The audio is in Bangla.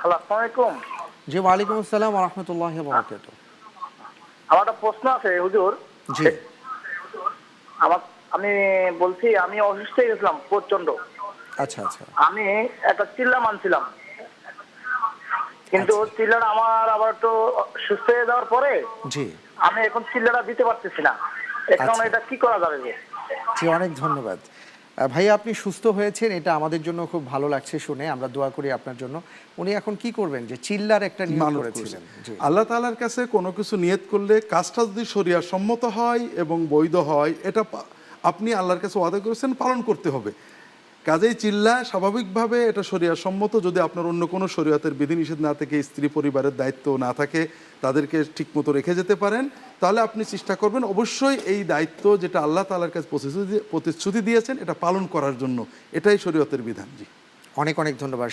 হ্যালো আসসালামু আলাইকুম। জি ওয়ালাইকুম আসসালাম রহমতুল্লাহ বরকাত আমার একটা প্রশ্ন আছে হুজুর। জি। আমার আমি বলছি আমি অসুস্থ হয়ে গেছিলাম প্রচণ্ড আচ্ছা আচ্ছা। আমি একটা চিল্লা মানছিলাম। কিন্তু আচ্ছা। চিল্লাটা আমার আবার একটু সুস্থ হয়ে যাওয়ার পরে জি। আমি এখন চিল্লাটা দিতে পারতেছি না। এখন আচ্ছা। এটা কি করা যাবে জি অনেক ধন্যবাদ। ভাই আপনি সুস্থ হয়েছেন এটা আমাদের জন্য খুব ভালো লাগছে শুনে। আমরা দোয়া করি আপনার জন্য। উনি এখন কি করবেন? যে চিল্লার একটা নিয়ম করেছিলেন। আল্লাহ তালার কাছে কোনো কিছু নিয়ত করলে কাজটা যদি শরিয়া সম্মত হয় এবং বৈধ হয় এটা আপনি আল্লাহর কাছে ওয়াদা করেছেন পালন করতে হবে। কাজেই চিল্লা, স্বাভাবিকভাবে এটা শরিয়া সম্মত। যদি আপনার অন্য কোনো শরীয়তের বিধিনিষেধ না থেকে স্ত্রী পরিবারের দায়িত্ব না থাকে, তাদেরকে ঠিকমতো রেখে যেতে পারেন, তাহলে আপনি চেষ্টা করবেন অবশ্যই এই দায়িত্ব যেটা আল্লাহ তালার কাছে প্রতিশ্রুতি প্রতিশ্রুতি দিয়েছেন, এটা পালন করার জন্য। এটাই শরীয়তের বিধান, জি। অনেক অনেক ধন্যবাদ।